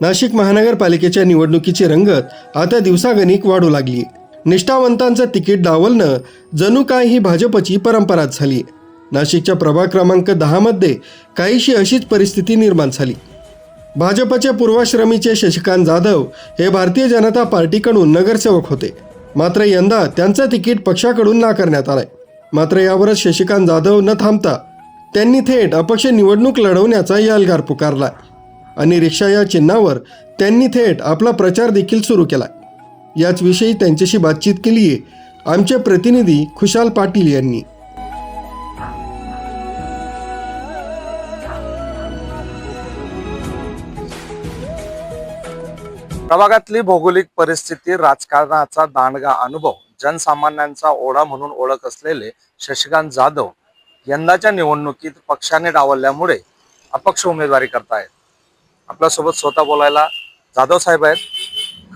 नाशिक महानगरपालिकेच्या निवडणुकीची रंगत आता दिवसागणिक वाढू लागली. निष्ठावंतांचं तिकीट डावलणं जणू काय ही भाजपची परंपराच झाली. नाशिकच्या प्रभाग क्रमांक दहामध्ये काहीशी अशीच परिस्थिती निर्माण झाली. भाजपचे पूर्वाश्रमीचे शशिकांत जाधव हे भारतीय जनता पार्टीकडून नगरसेवक होते. मात्र यंदा त्यांचं तिकीट पक्षाकडून नाकारण्यात आलंय. मात्र यावरच शशिकांत जाधव न थांबता त्यांनी थेट अपक्ष निवडणूक लढवण्याचा यालगार पुकारला. आणि रिक्षा या चिन्हावर त्यांनी थेट आपला प्रचार देखील सुरू केला. याच विषयी त्यांच्याशी बातचीत केली आहे आमचे प्रतिनिधी खुशाल पाटील यांनी. प्रभागातली भौगोलिक परिस्थिती राजकारणाचा दांडगा अनुभव जनसामान्यांचा ओढा म्हणून ओळख असलेले शशिकांत जाधव यंदाच्या निवडणुकीत पक्षाने डावलल्यामुळे अपक्ष उमेदवारी करतायत. आपल्यासोबत स्वतः बोलायला जाधव साहेब आहेत.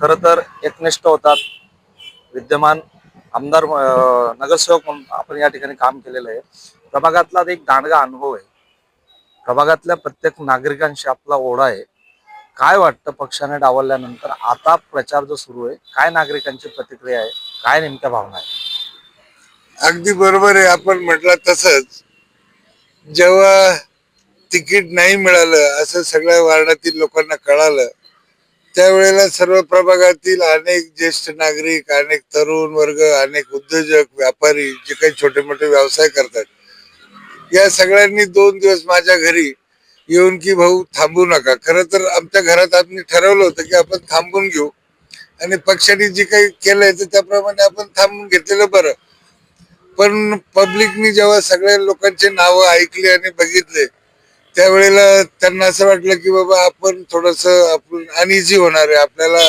खरं तर एकनिष्ठ होतात. विद्यमान आमदार नगरसेवक म्हणून आपण या ठिकाणी काम केलेलं आहे. प्रभागातला एक दांडगा अनुभव आहे. प्रभागातल्या प्रत्येक नागरिकांशी आपला ओढा आहे. काय वाटतं पक्षाने डावलल्यानंतर? आता प्रचार जो सुरू आहे काय नागरिकांची प्रतिक्रिया आहे? काय नेमक्या भावना आहे अगदी बरोबर आहे. आपण म्हटलं तसंच जेव्हा तिकीट नाही मिळालं असं सगळ्या वार्डातील लोकांना कळालं. त्यावेळेला सर्व प्रभागातील अनेक ज्येष्ठ नागरिक अनेक तरुण वर्ग अनेक उद्योजक व्यापारी जे काही छोटे मोठे व्यवसाय करतात या सगळ्यांनी दोन दिवस माझ्या घरी येऊन की भाऊ थांबू नका. खरं तर आमच्या घरात आम्ही ठरवलं होतं की आपण थांबून घेऊ. आणि पक्षाने जे काही केलंय तर त्याप्रमाणे आपण थांबून घेतलेलं बरं. पण पब्लिकनी जेव्हा सगळ्या लोकांचे नावं ऐकली आणि बघितले त्यावेळेला त्यांना असं वाटलं की बाबा आपण थोडस आपण अनइझी होणार आहे. आपल्याला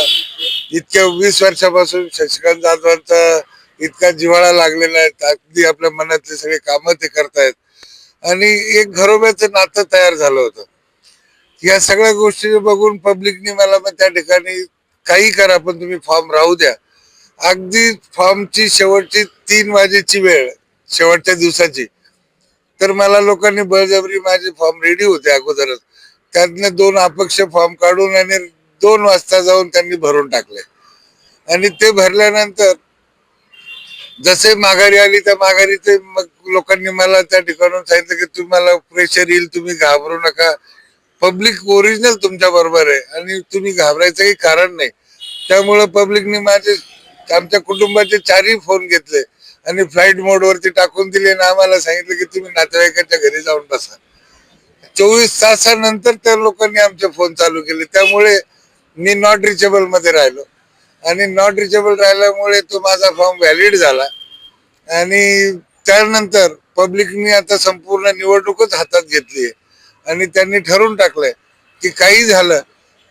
इतक्या वीस वर्षापासून शशिकांत जाधवांचा इतका जिव्हाळा लागलेला आहे. अगदी आपल्या मनातले सगळे कामं ते करतायत. आणि एक घरोब्याचं नातं तयार झालं होतं. या सगळ्या गोष्टी बघून पब्लिकनी मला मग त्या ठिकाणी काही करा पण तुम्ही फॉर्म राहू द्या. अगदी फॉर्मची शेवटची तीन वाजेची वेळ शेवटच्या दिवसाची तर मला लोकांनी बळजबरी माझे फॉर्म रेडी होते अगोदरच. त्यातनं दोन अपक्ष फॉर्म काढून आणि दोन वाजता जाऊन त्यांनी भरून टाकले. आणि ते भरल्यानंतर जसे माघारी आली त्या माघारी ते मग लोकांनी मला त्या ठिकाणून सांगितलं की तुम्हाला प्रेशर येईल तुम्ही घाबरू नका. पब्लिक ओरिजिनल तुमच्या बरोबर आहे आणि तुम्ही घाबरायचं काही कारण नाही. त्यामुळं पब्लिकने माझे आमच्या कुटुंबाचे चारही फोन घेतले. आणि फ्लाईट मोड वरती टाकून दिले आणि आम्हाला सांगितलं की तुम्ही नातेवाईकांच्या घरी जाऊन बसा. चोवीस तासानंतर त्या लोकांनी आमचे फोन चालू केले. त्यामुळे मी नॉट रिचेबलमध्ये राहिलो. आणि नॉट रिचेबल राहिल्यामुळे तो माझा फॉर्म व्हॅलिड झाला. आणि त्यानंतर पब्लिकनी आता संपूर्ण निवडणूकच हातात घेतली आणि त्यांनी ठरवून टाकलंय की काही झालं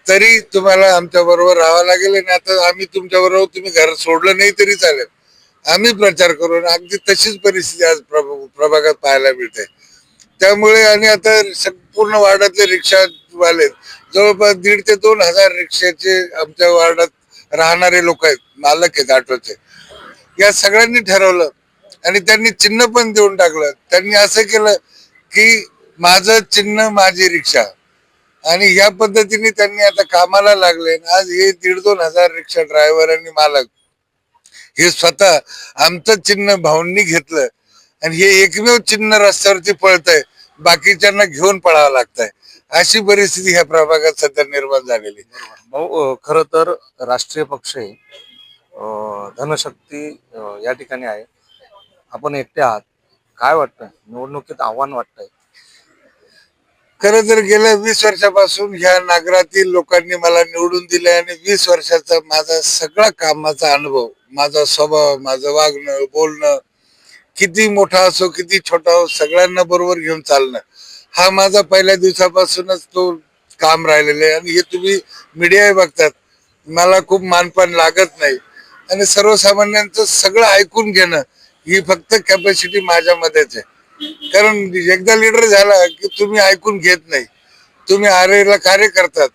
तरी तुम्हाला आमच्या बरोबर राहावं लागेल आणि आता आम्ही तुमच्या बरोबर तुम्ही घर सोडलं नाही तरी चालेल. आम्ही प्रचार करू अगदी तशीच परिस्थिती आज प्रभागात पाहायला मिळते. त्यामुळे आणि आता संपूर्ण वार्डातले रिक्षावाले जवळपास दीड ते दोन हजार रिक्षाचे आमच्या वार्डात राहणारे लोक आहेत मालक आहेत ऑटोचे. या सगळ्यांनी ठरवलं आणि त्यांनी चिन्ह पण देऊन टाकलं. त्यांनी असं केलं की माझं चिन्ह माझी रिक्षा. आणि या पद्धतीने त्यांनी आता कामाला लागले आज हे दीड दोन हजार रिक्षा ड्रायव्हर आणि मालक हे स्वतः आमचं चिन्ह भाऊंनी घेतलं. आणि हे एकमेव चिन्ह रस्त्यावरती पळतंय. बाकीच्यांना घेऊन पळावं लागतंय. अशी परिस्थिती ह्या प्रभागात सध्या निर्माण झालेली भाऊ खर तर राष्ट्रीय पक्ष धनशक्ती या ठिकाणी आहे. आपण एकटे आहात. काय वाटतं निवडणुकीत आव्हान वाटतंय. खरं तर गेल्या वीस वर्षापासून ह्या नागरातील लोकांनी मला निवडून दिले आणि वीस वर्षाचा माझा सगळा कामाचा अनुभव माझा स्वभाव माझं वागणं बोलणं किती मोठा असो किती छोटा असो सगळ्यांना बरोबर घेऊन चालणं हा माझा पहिल्या दिवसापासूनच तो काम राहिलेला आहे. आणि हे तुम्ही मीडिया बघतात मला खूप मानपान लागत नाही. आणि सर्वसामान्यांचं सगळं ऐकून घेणं ही फक्त कॅपॅसिटी माझ्यामध्येच आहे. कारण एकदा लिडर झाला की तुम्ही ऐकून घेत नाही. तुम्ही आरेला कार्य करतात.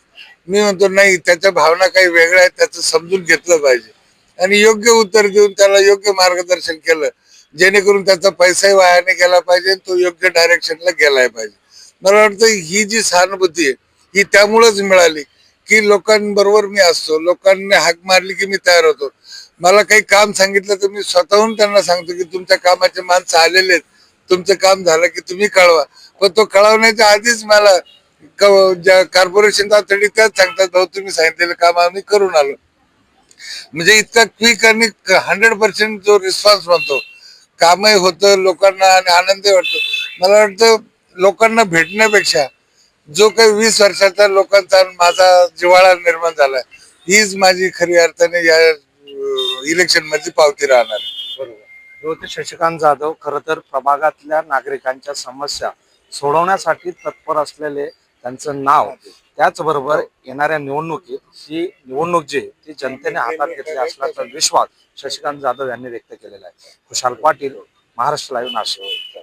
मी म्हणतो नाही त्याच्या भावना काही वेगळ्या आहेत त्याचं समजून घेतलं पाहिजे. आणि योग्य उत्तर देऊन त्याला योग्य मार्गदर्शन केलं जेणेकरून त्याचा पैसाही वाया नाही गेला पाहिजे तो योग्य डायरेक्शनला गेलाय पाहिजे. मला वाटतं ही जी सहानुभूती आहे ही त्यामुळेच मिळाली की लोकांबरोबर मी असतो. लोकांनी हाक मारली की मी तयार होतो. मला काही काम सांगितलं तर मी स्वतःहून त्यांना सांगतो की तुमच्या कामाचे माणसं आलेले आहेत. तुमचं काम झालं की तुम्ही कळवा. पण तो कळवण्याच्या आधीच मला कॉर्पोरेशन तातडी तरी त्याच सांगतात भाऊ तुम्ही सांगितलेलं काम आम्ही करून आलो. म्हणजे इतका क्विक आणि हंड्रेड पर्सेंट जो रिस्पॉन्स म्हणतो कामही होतं लोकांना आणि आनंदही वाटतो. मला वाटतं लोकांना भेटण्यापेक्षा जो काही वीस वर्षाचा लोकांचा माझा जिव्हाळा निर्माण झाला हीच माझी खरी अर्थाने या इलेक्शनमध्ये पावती राहणार आहे. शशिकांत जाधव खर तर प्रभागातल्या नागरिकांच्या समस्या सोडवण्यासाठी तत्पर असलेले त्यांचं नाव त्याचबरोबर येणाऱ्या निवडणुकीत ही निवडणूक जी ती जनतेने हातात घेतली असल्याचा विश्वास शशिकांत जाधव यांनी व्यक्त केलेला आहे खुशाल पाटील महाराष्ट्र लाईव्ह नाशिक